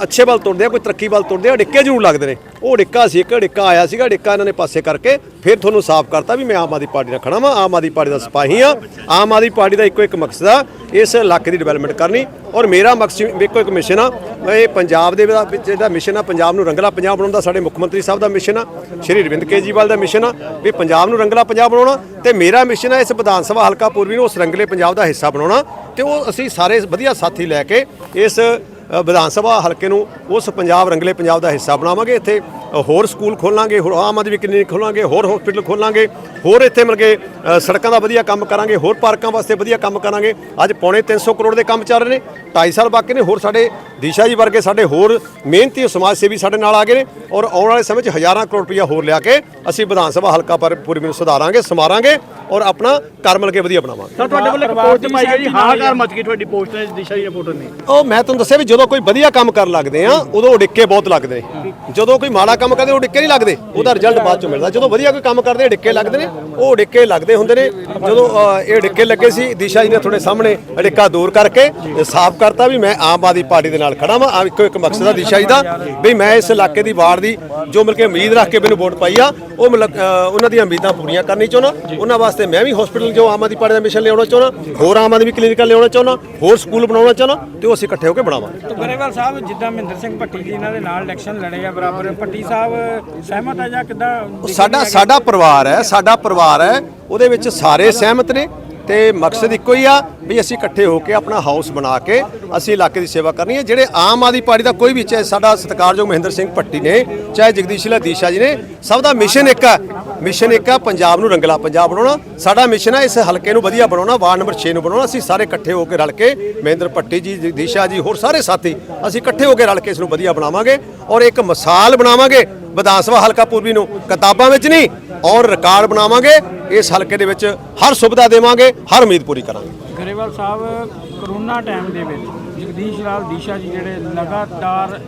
ਅੱਛੇ ਵੱਲ ਤੁਰਦੇ ਆ, ਕੋਈ ਤਰੱਕੀ ਵੱਲ ਤੁਰਦੇ ਆ ਡਿੱਕੇ ਜ਼ਰੂਰ ਲੱਗਦੇ ਨੇ। ਉਹ ਡਿੱਕਾ ਸੀ, ਇੱਕ ਡਿੱਕਾ ਆਇਆ ਸੀਗਾ ਡਿੱਕਾ ਇਹਨਾਂ ਨੇ ਪਾਸੇ ਕਰਕੇ ਫਿਰ ਤੁਹਾਨੂੰ ਸਾਫ਼ ਕਰਤਾ ਵੀ ਮੈਂ ਆਮ ਆਦਮੀ ਪਾਰਟੀ ਨਾਲ ਖੜਾ ਵਾਂ, ਆਮ ਆਦਮੀ ਪਾਰਟੀ ਦਾ ਸਿਪਾਹੀ ਆ ਆਮ ਆਦਮੀ ਪਾਰਟੀ ਦਾ ਇੱਕੋ ਇੱਕ ਮਕਸਦ ਆ, ਇਸ ਇਲਾਕੇ ਦੀ ਡਿਵੈਲਪਮੈਂਟ ਕਰਨੀ। ਔਰ ਮੇਰਾ ਮਕਸਦ ਇੱਕੋ ਇੱਕ ਮਿਸ਼ਨ ਆ, ਇਹ ਪੰਜਾਬ ਦੇ ਜਿਹੜਾ ਮਿਸ਼ਨ ਆ, ਪੰਜਾਬ ਨੂੰ ਰੰਗਲਾ ਪੰਜਾਬ ਬਣਾਉਣ ਦਾ ਸਾਡੇ ਮੁੱਖ ਮੰਤਰੀ ਸਾਹਿਬ ਦਾ ਮਿਸ਼ਨ ਆ, ਸ਼੍ਰੀ ਅਰਵਿੰਦ ਕੇਜਰੀਵਾਲ ਦਾ ਮਿਸ਼ਨ ਆ, ਵੀ ਪੰਜਾਬ ਨੂੰ ਰੰਗਲਾ ਪੰਜਾਬ ਬਣਾਉਣਾ। ਤੇ ਮੇਰਾ ਮਿਸ਼ਨ ਆ ਇਸ ਵਿਧਾਨ ਸਭਾ ਹਲਕਾ ਪੂਰਬੀ ਨੂੰ ਉਸ ਰੰਗਲੇ ਪੰਜਾਬ ਦਾ ਹਿੱਸਾ ਬਣਾਉਣਾ। ਤੇ ਉਹ ਅਸੀਂ ਸਾਰੇ ਵਧੀਆ ਸਾਥੀ ਲੈ ਕੇ ਇਸ ਵਿਧਾਨ ਸਭਾ ਹਲਕੇ ਨੂੰ ਉਸ ਪੰਜਾਬ ਰੰਗਲੇ ਪੰਜਾਬ ਦਾ ਹਿੱਸਾ ਬਣਾਵਾਂਗੇ। ਇੱਥੇ ਹੋਰ ਸਕੂਲ ਖੋਲਾਂਗੇ ਹੋਰ ਆਮ ਆਦਮੀ ਕਲੀਨਿਕ ਖੋਲਾਂਗੇ ਹੋਰ ਹਸਪੀਟਲ ਖੋਲਾਂਗੇ ਹੋਰ ਇੱਥੇ ਮਿਲ ਕੇ ਸੜਕਾਂ ਦਾ ਵਧੀਆ ਕੰਮ ਕਰਾਂਗੇ ਹੋਰ ਪਾਰਕਾਂ ਵਾਸਤੇ ਵਧੀਆ ਕੰਮ ਕਰਾਂਗੇ। ਅੱਜ ਪੌਣੇ 300 ਕਰੋੜ ਦੇ ਕੰਮ ਚੱਲ ਰਹੇ ਨੇ 2.5 ਸਾਲ ਬਾਕੀ ਨੇ ਹੋਰ ਸਾਡੇ ਦਿਸ਼ਾ ਜੀ ਵਰਗੇ ਸਾਡੇ ਹੋਰ ਮਿਹਨਤੀ ਸਮਾਜ ਸੇਵੀ ਸਾਡੇ ਨਾਲ ਆ ਗਏ ਨੇ ਔਰ ਆਉਣ ਵਾਲੇ ਸਮੇਂ 'ਚ ਹਜ਼ਾਰਾਂ ਕਰੋੜ ਰੁਪਈਆ ਹੋਰ ਲਿਆ ਕੇ ਅਸੀਂ ਵਿਧਾਨ ਸਭਾ ਹਲਕਾ ਪਰ ਪੂਰੀ ਨੂੰ ਸੁਧਾਰਾਂਗੇ ਸਮਾਰਾਂਗੇ ਔਰ ਆਪਣਾ ਕਰ ਮਿਲ ਕੇ ਵਧੀਆ ਬਣਾਵਾਂਗੇ। ਤਾਂ ਤੁਹਾਡੇ ਵੱਲੋਂ ਇੱਕ ਪੋਸਟ ਪਾਈ ਗਈ ਹਾਹਾਕਾਰ ਮਚ ਗਈ ਤੁਹਾਡੀ ਪੋਸਟ ਦਿਸ਼ਾ ਜੀ ਰਿਪੋਰਟਰ ਨੇ। ਉਹ ਮੈਂ ਤੁਹਾਨੂੰ ਦੱਸਿਆ ਵੀ ਜਦੋਂ ਕੋਈ ਵਧੀਆ ਕੰਮ ਕਰਨ ਲੱਗਦੇ ਆ ਉਦੋਂ ਡਿੱਕੇ ਬਹੁਤ ਲੱਗਦੇ ਨੇ। ਜਦੋਂ ਕੋਈ ਮਾੜਾ ਕੰਮ ਕਰਦੇ ਉਹ ਡਿੱਕੇ ਨਹੀਂ ਲੱਗਦੇ। ਉਹਦਾ ਰਿਜ਼ਲਟ ਬਾਅਦ ਚੋਂ ਮਿਲਦਾ। ਜਦੋਂ ਵਧੀਆ ਕੋਈ ਕੰਮ ਕਰਦੇ ਆ, ਲੱਗਦੇ ਨੇ। ਉਹ ਡਿੱਕੇ ਲੱਗਦੇ ਹੁੰਦੇ ਨੇ। ਜਦੋਂ ਅ, ਇਹ ਡਿੱਕੇ ਲੱਗੇ ਸੀ ਦਿਸ਼ਾ ਜੀ ਨੇ ਤੁਹਾਡੇ ਸਾਹਮਣੇ ਡਿੱਕਾ ਦੂਰ ਕਰਕੇ ਸਾਫ਼ ਕਰਤਾ ਵੀ ਮੈਂ ਆਮ ਆਦਮੀ ਪਾਰਟੀ ਦੇ ਨਾਲ ਖੜਾ ਵਾਂ। ਆ ਇੱਕੋ ਇੱਕ ਮਕਸਦ ਆ ਦਿਸ਼ਾ ਜੀ ਦਾ ਵੀ ਮੈਂ ਇਸ ਇਲਾਕੇ ਦੀ ਵਾਰਡ ਦੀ ਜੋ ਮਿਲ ਕੇ ਉਮੀਦ ਰੱਖ ਕੇ ਮੈਨੂੰ ਵੋਟ ਪਾਈ ਆ ਉਹ ਮਤਲਬ, ਉਹਨਾਂ ਦੀਆਂ ਉਮੀਦਾਂ ਪੂਰੀਆਂ ਕਰਨੀ ਚਾਹੁੰਦਾ। ਉਹਨਾਂ ਵਾਸਤੇ ਮੈਂ ਵੀ ਹਸਪੀਟਲ ਜੋ ਆਮ ਆਦਮੀ ਪਾਰਟੀ ਦਾ ਮਿਸ਼ਨ ਲਿਆਉਣਾ ਚਾਹੁੰਦਾ। ਹੋਰ ਆਮ ਆਦਮੀ ਕਲੀਨਿਕਾਂ ਲਿਆਉਣਾ ਚਾਹੁੰਦਾ। ਹੋਰ ਸਕੂਲ ਬਣਾਉਣਾ ਚਾਹੁੰਦਾ। ਤੇ ਉਹ ਅਸੀਂ ਇਕੱਠੇ ਹੋ ਕੇ ਬਣਾਵਾਂਗੇ। ਤਾਂ ਗਰੇਵਾਲ ਸਾਹਿਬ, ਜਿੱਦਾਂ ਮਹਿੰਦਰ ਸਿੰਘ ਭੱਟੀ ਜੀ ਇਹਨਾਂ ਦੇ ਨਾਲ ਇਲੈਕਸ਼ਨ ਲੜੇ ਆ, ਬਰਾਬਰ। ਭੱਟੀ ਸਾਹਿਬ, ਸਹਿਮਤ ਆ ਜਾਂ ਕਿੱਦਾਂ? ਸਾਡਾ ਸਾਡਾ ਪਰਿਵਾਰ ਹੈ, ਸਾਡਾ ਪਰਿਵਾਰ ਹੈ, ਉਹਦੇ ਵਿੱਚ ਸਾਰੇ ਸਹਿਮਤ ਨੇ। ਤੇ ਮਕਸਦ ਇੱਕੋ ਹੀ ਆ ਵੀ ਅਸੀਂ ਇਕੱਠੇ ਹੋ ਕੇ ਆਪਣਾ ਹਾਊਸ ਬਣਾ ਕੇ ਅਸੀਂ ਇਲਾਕੇ ਦੀ ਸੇਵਾ ਕਰਨੀ ਹੈ। ਜਿਹੜੇ ਆਮ ਆਦਮੀ ਪਾਰਟੀ ਦਾ ਕੋਈ ਵੀ ਚਾਹੇ ਸਾਡਾ ਸਤਿਕਾਰਯੋਗ ਮਹਿੰਦਰ ਸਿੰਘ ਭੱਟੀ ਨੇ, ਚਾਹੇ ਜਗਦੀਸ਼ਲਾ ਦੀਸ਼ਾ ਜੀ ਨੇ, ਸਭ ਦਾ ਮਿਸ਼ਨ ਇੱਕ ਆ ਮਿਸ਼ਨ ਇੱਕ ਆ ਪੰਜਾਬ ਨੂੰ ਰੰਗਲਾ ਪੰਜਾਬ ਬਣਾਉਣਾ। ਸਾਡਾ ਮਿਸ਼ਨ ਹੈ ਇਸ ਹਲਕੇ ਨੂੰ ਵਧੀਆ ਬਣਾਉਣਾ, ਵਾਰਡ ਨੰਬਰ 6 ਨੂੰ ਬਣਾਉਣਾ। ਅਸੀਂ ਸਾਰੇ ਇਕੱਠੇ ਹੋ ਕੇ ਰਲ ਕੇ ਮਹਿੰਦਰ ਭੱਟੀ ਜੀ, ਜਗਦੀਸ਼ਾ ਜੀ, ਹੋਰ ਸਾਰੇ ਸਾਥੀ ਅਸੀਂ ਇਕੱਠੇ ਹੋ ਕੇ ਰਲ ਕੇ ਇਸ ਨੂੰ ਵਧੀਆ ਬਣਾਵਾਂਗੇ ਔਰ ਇੱਕ ਮਿਸਾਲ ਬਣਾਵਾਂਗੇ। ਵਿਧਾਨ ਸਭਾ ਹਲਕਾ ਪੂਰਬੀ ਨੂੰ ਕਿਤਾਬਾਂ ਵਿੱਚ ਨਹੀਂ ਔਰ ਰਿਕਾਰਡ ਬਣਾਵਾਂਗੇ। ਇਸ ਹਲਕੇ ਦੇ ਵਿੱਚ ਹਰ ਸੁਵਿਧਾ ਦੇਵਾਂਗੇ ਹਰ ਉਮੀਦ ਪੂਰੀ ਕਰਾਂਗੇ। ਗਰੇਵਾਲ ਸਾਹਿਬ ਕਰੋਨਾ ਟਾਈਮ ਦੇ ਵਿੱਚ ਜਗਦੀਸ਼ ਲਾਲ ਦੀਸ਼ਾ ਜੀ ਜਿਹੜੇ ਲਗਾਤਾਰ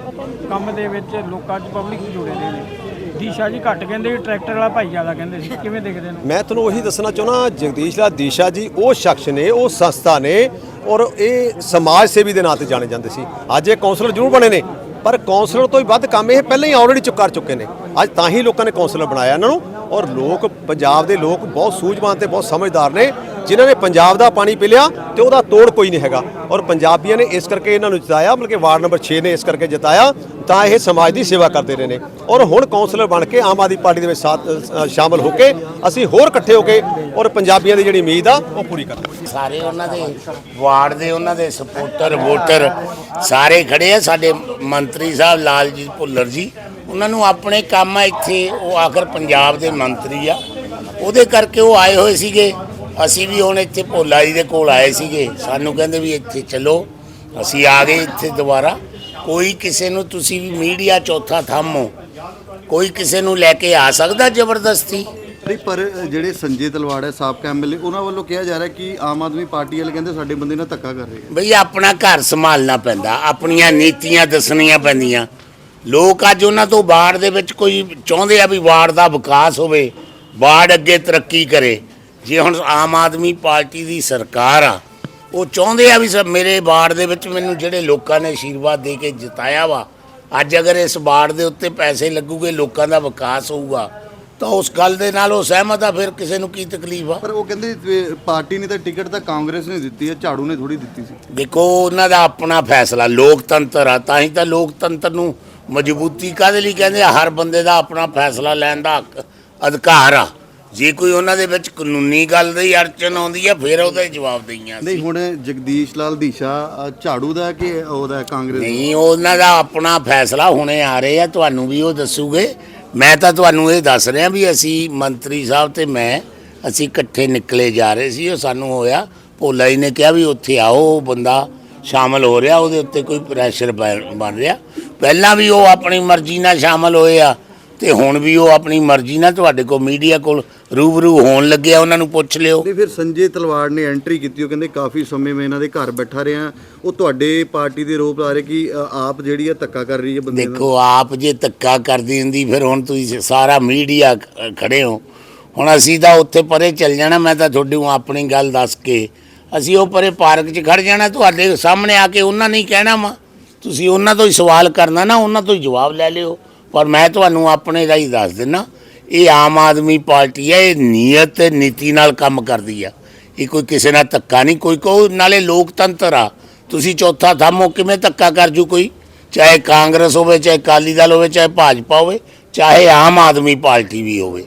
ਕੰਮ ਦੇ ਵਿੱਚ ਲੋਕਾਂ 'ਚ ਪਬਲਿਕ ਜੁੜੇ ਨੇ। ਦੀਸ਼ਾ ਜੀ ਘੱਟ ਕਹਿੰਦੇ ਟਰੈਕਟਰ ਵਾਲਾ ਭਾਈ ਜ਼ਿਆਦਾ ਕਹਿੰਦੇ ਸੀ। ਕਿਵੇਂ ਦੇਖਦੇ ਨੇ? ਮੈਂ ਤੁਹਾਨੂੰ ਉਹੀ ਦੱਸਣਾ ਚਾਹੁੰਦਾ ਜਗਦੀਸ਼ ਲਾਲ ਦੀਸ਼ਾ ਜੀ ਉਹ ਸ਼ਖਸ ਨੇ ਉਹ ਸੰਸਥਾ ਨੇ ਔਰ ਇਹ ਸਮਾਜ ਸੇਵੀ ਦੇ ਨਾਂ ਤੇ ਜਾਣੇ ਜਾਂਦੇ ਸੀ। ਅੱਜ ਇਹ ਕਾਉਂਸਲਰ ਜ਼ਰੂਰ ਬਣੇ ਨੇ। ਪਰ ਕਾਉਂਸਲਰ ਤੋਂ ਹੀ ਵੱਧ ਕੰਮ ਇਹ ਪਹਿਲਾਂ ਹੀ ਆਲਰੇਡੀ ਚੁੱਕ ਕਰ ਚੁੱਕੇ ਨੇ। ਅੱਜ ਤਾਂ ਹੀ ਲੋਕਾਂ ਨੇ ਕਾਉਂਸਲਰ ਬਣਾਇਆ ਇਹਨਾਂ ਨੂੰ ਔਰ ਲੋਕ, ਪੰਜਾਬ ਦੇ ਲੋਕ ਬਹੁਤ ਸੂਝਵਾਨ ਤੇ ਬਹੁਤ ਸਮਝਦਾਰ ਨੇ। ਜਿਨ੍ਹਾਂ ਨੇ ਪੰਜਾਬ ਦਾ ਪਾਣੀ ਪੀ ਲਿਆ ਤੇ ਉਹਦਾ ਤੋੜ ਕੋਈ ਨਹੀਂ ਹੈਗਾ। ਔਰ ਪੰਜਾਬੀਆਂ ਨੇ ਇਸ ਕਰਕੇ ਇਹਨਾਂ ਨੂੰ ਜਿਤਾਇਆ, ਮਤਲਬ ਕਿ ਵਾਰਡ ਨੰਬਰ 6 ਨੇ ਇਸ ਕਰਕੇ ਜਿਤਾਇਆ, ਤਾਂ ਇਹ ਸਮਾਜ ਦੀ ਸੇਵਾ ਕਰਦੇ ਰਹੇ ਨੇ। ਔਰ ਹੁਣ ਕਾਉਂਸਲਰ ਬਣ ਕੇ ਆਮ ਆਦਮੀ ਪਾਰਟੀ ਦੇ ਵਿੱਚ ਸਾਥ ਸ਼ਾਮਲ ਹੋ ਕੇ ਅਸੀਂ ਹੋਰ ਇਕੱਠੇ ਹੋ ਕੇ ਔਰ ਪੰਜਾਬੀਆਂ ਦੀ ਜਿਹੜੀ ਉਮੀਦ ਆ, ਉਹ ਪੂਰੀ ਕਰਾਂਗੇ ਸਾਰੇ ਉਹਨਾਂ ਦੇ ਵਾਰਡ ਦੇ ਉਹਨਾਂ ਦੇ ਸਪੋਰਟਰ, ਵੋਟਰ ਸਾਰੇ ਖੜੇ ਆ। ਸਾਡੇ ਮੰਤਰੀ ਸਾਹਿਬ ਲਾਲਜੀਤ ਭੁੱਲਰ ਜੀ, ਉਹਨਾਂ ਨੂੰ ਆਪਣੇ ਕੰਮ ਆ ਇੱਥੇ, ਉਹ ਆਖਰ ਪੰਜਾਬ ਦੇ ਮੰਤਰੀ ਆ। ਉਹਦੇ ਕਰਕੇ ਉਹ ਆਏ ਹੋਏ ਸੀਗੇ। ਅਸੀਂ ਵੀ ਹੁਣ ਇੱਥੇ ਭੋਲਾ ਜੀ ਦੇ ਕੋਲ ਆਏ ਸੀਗੇ। ਸਾਨੂੰ ਕਹਿੰਦੇ ਵੀ ਇੱਥੇ ਚੱਲੋ। ਅਸੀਂ ਆ ਗਏ ਇੱਥੇ ਦੁਬਾਰਾ। ਕੋਈ ਕਿਸੇ ਨੂੰ ਤੁਸੀਂ ਵੀ ਮੀਡੀਆ ਚੌਥਾ ਥੰਮ ਕੋਈ ਕਿਸੇ ਨੂੰ ਲੈ ਕੇ ਆ ਸਕਦਾ ਜ਼ਬਰਦਸਤੀ? ਨਹੀਂ ਪਰ ਜਿਹੜੇ ਸੰਜੇ ਤਲਵਾੜ ਹੈ ਸਾਬਕਾ ਐਮਐਲਏ ਉਹਨਾਂ ਵੱਲੋਂ ਕਿਹਾ ਜਾ ਰਿਹਾ ਕਿ ਆਮ ਆਦਮੀ ਪਾਰਟੀ ਵਾਲੇ ਕਹਿੰਦੇ ਸਾਡੇ ਬੰਦੇ ਨਾਲ ਧੱਕਾ ਕਰ ਰਹੇ ਆ ਬਈ ਆਪਣਾ ਘਰ ਸੰਭਾਲਣਾ ਪੈਂਦਾ। ਆਪਣੀਆਂ ਨੀਤੀਆਂ ਦੱਸਣੀਆਂ ਪੈਂਦੀਆਂ। ਲੋਕ ਅੱਜ ਉਹਨਾਂ ਤੋਂ ਬਾੜ ਦੇ ਵਿੱਚ ਕੋਈ ਚਾਹੁੰਦੇ ਆ ਵੀ ਵਾਰਡ ਦਾ ਵਿਕਾਸ ਹੋਵੇ ਵਾਰਡ ਅੱਗੇ ਤਰੱਕੀ ਕਰੇ। ਜੇ ਹੁਣ ਆਮ ਆਦਮੀ ਪਾਰਟੀ ਦੀ ਸਰਕਾਰ ਆ ਉਹ ਚਾਹੁੰਦੇ ਆ ਵੀ ਸਭ ਮੇਰੇ ਵਾਰਡ ਦੇ ਵਿੱਚ ਮੈਨੂੰ ਜਿਹੜੇ ਲੋਕਾਂ ਨੇ ਆਸ਼ੀਰਵਾਦ ਦੇ ਕੇ ਜਿਤਾਇਆ ਵਾ ਅੱਜ ਅਗਰ ਇਸ ਵਾਰਡ ਦੇ ਉੱਤੇ ਪੈਸੇ ਲੱਗੂਗੇ ਲੋਕਾਂ ਦਾ ਵਿਕਾਸ ਹੋਊਗਾ ਤਾਂ ਉਸ ਗੱਲ ਦੇ ਨਾਲ ਉਹ ਸਹਿਮਤ ਆ ਫਿਰ ਕਿਸੇ ਨੂੰ ਕੀ ਤਕਲੀਫ ਆ? ਪਰ ਉਹ ਕਹਿੰਦੇ ਵੀ ਪਾਰਟੀ ਨੇ ਤਾਂ ਟਿਕਟ ਤਾਂ ਕਾਂਗਰਸ ਨੇ ਦਿੱਤੀ ਹੈ ਝਾੜੂ ਨੇ ਥੋੜੀ ਦਿੱਤੀ ਸੀ। ਦੇਖੋ ਉਹਨਾਂ ਦਾ ਆਪਣਾ ਫੈਸਲਾ ਲੋਕਤੰਤਰ ਆ ਤਾਂ ਹੀ ਤਾਂ ਲੋਕਤੰਤਰ ਨੂੰ ਮਜ਼ਬੂਤੀ ਕਾਹਦੇ ਲਈ ਕਹਿੰਦੇ ਆ? ਹਰ ਬੰਦੇ ਦਾ ਆਪਣਾ ਫੈਸਲਾ ਲੈਣ ਦਾ ਹੱਕ ਅਧਿਕਾਰ ਆ। ਜੇ ਕੋਈ ਉਹਨਾਂ ਦੇ ਵਿੱਚ ਕਾਨੂੰਨੀ ਗੱਲ ਦੀ ਅੜਚਨ ਆਉਂਦੀ ਹੈ ਫਿਰ ਉਹਦਾ ਜਵਾਬ ਦਈਆਂ ਨਹੀਂ ਹੁਣ ਜਗਦੀਸ਼ ਲਾਲ ਦੀਸ਼ਾ ਅ, ਝਾੜੂ ਦਾ ਕਿ ਉਹਦਾ ਕਾਂਗਰਸ ਨਹੀਂ ਉਹਨਾਂ ਦਾ ਆਪਣਾ ਫੈਸਲਾ ਹੁਣੇ ਆ ਰਹੇ ਆ ਤੁਹਾਨੂੰ ਵੀ ਉਹ ਦੱਸੂਗੇ। ਮੈਂ ਤਾਂ ਤੁਹਾਨੂੰ ਇਹ ਦੱਸ ਰਿਹਾ ਵੀ ਅਸੀਂ ਮੰਤਰੀ ਸਾਹਿਬ ਤੇ ਮੈਂ ਅਸੀਂ ਇਕੱਠੇ ਨਿਕਲੇ ਜਾ ਰਹੇ ਸੀ ਉਹ ਸਾਨੂੰ ਹੋਇਆ। ਭੋਲਾ ਜੀ ਨੇ ਕਿਹਾ ਵੀ ਉੱਥੇ ਆਓ ਉਹ ਬੰਦਾ ਸ਼ਾਮਲ ਹੋ ਰਿਹਾ ਉਹਦੇ ਉੱਤੇ ਕੋਈ ਪ੍ਰੈਸ਼ਰ ਬਣ ਰਿਹਾ। ਪਹਿਲਾਂ ਵੀ ਉਹ ਆਪਣੀ ਮਰਜ਼ੀ ਨਾਲ ਸ਼ਾਮਲ ਹੋਏ ਆ। ਤੇ ਹੁਣ ਵੀ ਉਹ ਆਪਣੀ ਮਰਜ਼ੀ ਨਾਲ ਤੁਹਾਡੇ ਕੋਲ ਮੀਡੀਆ ਕੋਲ ਰੂਬਰੂ ਹੋਣ ਲੱਗਿਆ ਉਹਨਾਂ ਨੂੰ ਪੁੱਛ ਲਿਓ। ਨਹੀਂ ਫਿਰ ਸੰਜੇ ਤਲਵਾੜ ਨੇ ਐਂਟਰੀ ਕੀਤੀ ਉਹ ਕਹਿੰਦੇ ਕਾਫੀ ਸਮੇਂ ਮੈਂ ਇਹਨਾਂ ਦੇ ਘਰ ਬੈਠਾ ਰਿਹਾ। ਉਹ ਤੁਹਾਡੇ ਪਾਰਟੀ ਦੇ ਰੋਪ ਲਾ ਰਹੇ ਕਿ ਅ, ਆਪ ਜਿਹੜੀ ਆ ਧੱਕਾ ਕਰ ਰਹੀ ਹੈ ਬੰਦੇ ਨਾਲ। ਦੇਖੋ ਆਪ ਜੇ ਧੱਕਾ ਕਰਦੀ ਹੁੰਦੀ ਫਿਰ ਹੁਣ ਤੁਸੀਂ ਸਾਰਾ ਮੀਡੀਆ ਖੜੇ ਹੋ। ਹੁਣ ਅਸੀਂ ਤਾਂ ਉੱਥੇ ਪਰੇ ਚੱਲ ਜਾਣਾ ਮੈਂ ਤਾਂ ਤੁਹਾਡੀ ਆਪਣੀ ਗੱਲ ਦੱਸ ਕੇ ਅਸੀਂ ਉਹ ਪਰੇ ਪਾਰਕ 'ਚ ਖੜ ਜਾਣਾ ਤੁਹਾਡੇ ਸਾਹਮਣੇ ਆ ਕੇ ਉਹਨਾਂ ਨੇ ਹੀ ਕਹਿਣਾ ਵਾ। ਤੁਸੀਂ ਉਹਨਾਂ ਤੋਂ ਹੀ ਸਵਾਲ ਕਰਨਾ ਨਾ ਉਹਨਾਂ ਤੋਂ ਹੀ ਜਵਾਬ ਲੈ ਲਿਓ। ਪਰ ਮੈਂ ਤੁਹਾਨੂੰ ਆਪਣੇ ਦਾ ਹੀ ਦੱਸ ਦਿੰਨਾ ਇਹ ਆਮ ਆਦਮੀ ਪਾਰਟੀ ਹੈ ਇਹ ਨੀਅਤ ਤੇ ਨੀਤੀ ਨਾਲ ਕੰਮ ਕਰਦੀ ਆ। ਇਹ ਕੋਈ ਕਿਸੇ ਨਾਲ ਧੱਕਾ ਨਹੀਂ ਕੋਈ ਕੋ ਨਾਲੇ ਲੋਕਤੰਤਰ ਆ। ਤੁਸੀਂ ਚੌਥਾ ਥੰਮੋ ਕਿਵੇਂ ਧੱਕਾ ਕਰ ਜੂ ਕੋਈ? ਚਾਹੇ ਕਾਂਗਰਸ ਹੋਵੇ ਚਾਹੇ ਅਕਾਲੀ ਦਲ ਹੋਵੇ ਚਾਹੇ ਭਾਜਪਾ ਹੋਵੇ ਚਾਹੇ ਆਮ ਆਦਮੀ ਪਾਰਟੀ ਵੀ ਹੋਵੇ।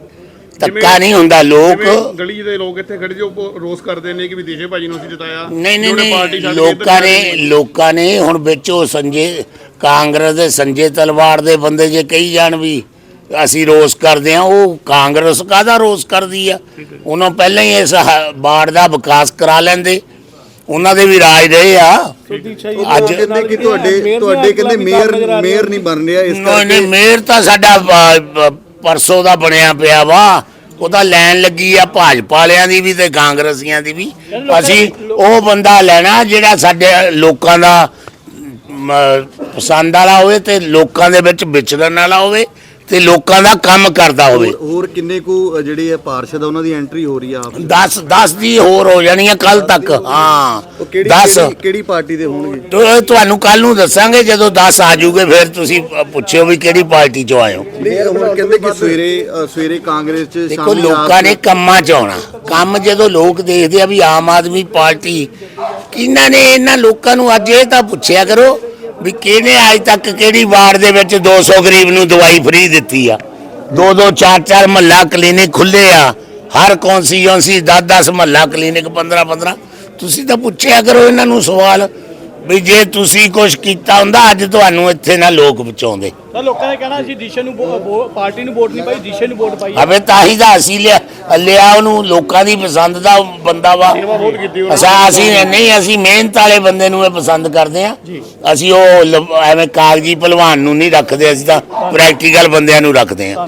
ਧੱਕਾ ਨਹੀਂ ਹੁੰਦਾ ਲੋਕ ਗਲੀ ਦੇ ਲੋਕ ਇੱਥੇ ਖੜੇ ਜੋ ਰੋਸ ਕਰਦੇ ਨੇ ਕਿ ਵਿਦੇਸ਼ੇ ਭਾਜੀ ਨੂੰ ਅਸੀਂ ਜਿਤਾਇਆ। ਨਹੀਂ ਨਹੀਂ ਲੋਕਾਂ ਨੇ ਹੈ। ਲੋਕਾਂ ਨੇ ਹੁਣ ਵਿੱਚ ਸੰਜੇ ਕਾਂਗਰਸ ਦੇ ਸੰਜੇ ਤਲਵਾਰ ਦੇ ਬੰਦੇ ਜੇ ਕਹੀ ਜਾਣ ਵੀ ਅਸੀਂ ਰੋਸ ਕਰਦੇ ਆ ਉਹ ਕਾਂਗਰਸ ਕਾਹਦਾ ਰੋਸ ਕਰਦੀ ਆ? ਉਹਨਾਂ ਪਹਿਲਾਂ ਹੀ ਇਸ ਬਾੜ ਦਾ ਵਿਕਾਸ ਕਰਾ ਲੈਂਦੇ। ਉਹਨਾਂ ਦੇ ਵੀ ਰਾਜ ਰਹੇ ਆ। ਉਹ ਅੱਜ ਕਹਿੰਦੇ ਕਿ ਤੁਹਾਡੇ ਤੁਹਾਡੇ ਕਹਿੰਦੇ ਮੇਅਰ ਮੇਅਰ ਨਹੀਂ ਬਣ ਰਿਹਾ ਇਸ ਕਰਕੇ ਨਹੀਂ ਮੇਰ ਤਾਂ ਸਾਡਾ ਪਰਸੋਂ ਦਾ ਬਣਿਆ ਪਿਆ ਵਾ। ਉਹਦਾ ਲੈਣ ਲੱਗੀ ਆ ਭਾਜਪਾ ਵਾਲਿਆਂ ਦੀ ਵੀ ਤੇ ਕਾਂਗਰਸੀਆਂ ਦੀ ਵੀ। ਅਸੀਂ ਉਹ ਬੰਦਾ ਲੈਣਾ ਜਿਹੜਾ ਸਾਡੇ ਲੋਕਾਂ ਦਾ ਪਸੰਦ ਵਾਲਾ ਹੋਵੇ ਤੇ ਲੋਕਾਂ ਦੇ ਵਿੱਚ ਵਿਚਰਨ ਵਾਲਾ ਹੋਵੇ ਤੇ ਲੋਕਾਂ ਦਾ ਕੰਮ ਕਰਦਾ ਹੋਵੇ। ਹੋਰ- ਹੋਰ ਕਿੰਨੇ ਕੁ ਅ, ਜਿਹੜੇ ਆ ਪਾਰਸ਼ਦ ਆ ਉਹਨਾਂ ਦੀ ਐਂਟਰੀ ਹੋ ਰਹੀ ਆ ਆਪ 10 10 ਦੀ ਹੋਰ ਹੋ ਜਾਣੀ ਆ ਕੱਲ ਤੱਕ ਹਾਂ ਉਹ ਕਿਹੜੀ 10 ਕਿਹੜੀ- ਕਿਹੜੀ ਪਾਰਟੀ ਦੇ ਹੋਣਗੇ? ਤੁਹਾਨੂੰ ਕੱਲ ਨੂੰ ਦੱਸਾਂਗੇ ਜਦੋਂ 10 ਆ ਜੂਗੇ ਫਿਰ ਤੁਸੀਂ ਪੁੱਛਿਓ ਵੀ ਕਿਹੜੀ ਪਾਰਟੀ ਚੋਂ ਹੋ। ਨਹੀਂ ਹੁਣ ਕਹਿੰਦੇ ਕਿ ਸਵੇਰੇ ਅ, ਸਵੇਰੇ ਕਾਂਗਰਸ ਚ ਦੇਖੋ ਸ਼ਾਮੀ ਲੋਕਾਂ ਨੇ ਕੰਮਾਂ 'ਚ ਆਉਣਾ। ਕੰਮ ਜਦੋਂ ਲੋਕ ਦੇਖਦੇ ਆ ਵੀ ਆਮ ਆਦਮੀ ਪਾਰਟੀ ਕਿਹਨਾਂ ਨੇ ਇਹਨਾਂ ਲੋਕਾਂ ਨੂੰ ਅੱਜ ਇਹ ਤਾਂ ਪੁੱਛਿਆ ਕਰੋ ਵੀ ਕਿਹਨੇ ਅੱਜ ਤੱਕ ਕਿਹੜੀ ਵਾਰਡ ਦੇ ਵਿੱਚ 200 ਗਰੀਬ ਨੂੰ ਦਵਾਈ ਫ੍ਰੀ ਦਿੱਤੀ ਆ? ਦੋ ਦੋ, ਚਾਰ ਚਾਰ ਮਹੱਲਾ ਕਲੀਨਿਕ ਖੁੱਲੇ ਆ। ਹਰ ਕੌਂਸੀ 10 10 ਮਹੱਲਾ ਕਲੀਨਿਕ 15 15 ਤੁਸੀਂ ਤਾਂ ਪੁੱਛਿਆ ਕਰੋ ਇਹਨਾਂ ਨੂੰ ਸਵਾਲ। ਵੀ ਜੇ ਤੁਸੀਂ ਕੁਝ ਕੀਤਾ ਹੁੰਦਾ ਅੱਜ ਤੁਹਾਨੂੰ ਇੱਥੇ ਨਾ ਲੋਕ ਬਚਾਉਂਦੇ ਤਾਂ ਲੋਕਾਂ ਨੇ ਕਹਿਣਾ ਅਸੀਂ ਦਿਸ਼ਾ ਨੂੰ ਵੋ- ਵੋ- ਪਾਰਟੀ ਨੂੰ ਵੋਟ ਨਹੀਂ ਪਾਈ ਦਿਸ਼ਾ ਨੂੰ ਵੋਟ ਪਾਈ ਅਬੇ ਤਾਂ ਹੀ ਤਾਂ ਅਸੀਂ ਲਿਆ ਲਿਆ ਉਹਨੂੰ ਲੋਕਾਂ ਦੀ ਪਸੰਦ ਦਾ ਬੰਦਾ ਵਾ। ਅਸਾਂ ਅਸੀਂ ਨਹੀਂ ਅਸੀਂ ਮਿਹਨਤ ਵਾਲੇ ਬੰਦੇ ਨੂੰ ਇਹ ਪਸੰਦ ਕਰਦੇ ਆ। ਅਸੀਂ ਉਹ ਲ- ਐਵੇਂ ਕਾਗਜੀ ਭਲਵਾਨ ਨੂੰ ਨਹੀਂ ਰੱਖਦੇ ਅਸੀਂ ਤਾਂ ਪ੍ਰੈਕਟੀਕਲ ਬੰਦਿਆਂ ਨੂੰ ਰੱਖਦੇ ਆ।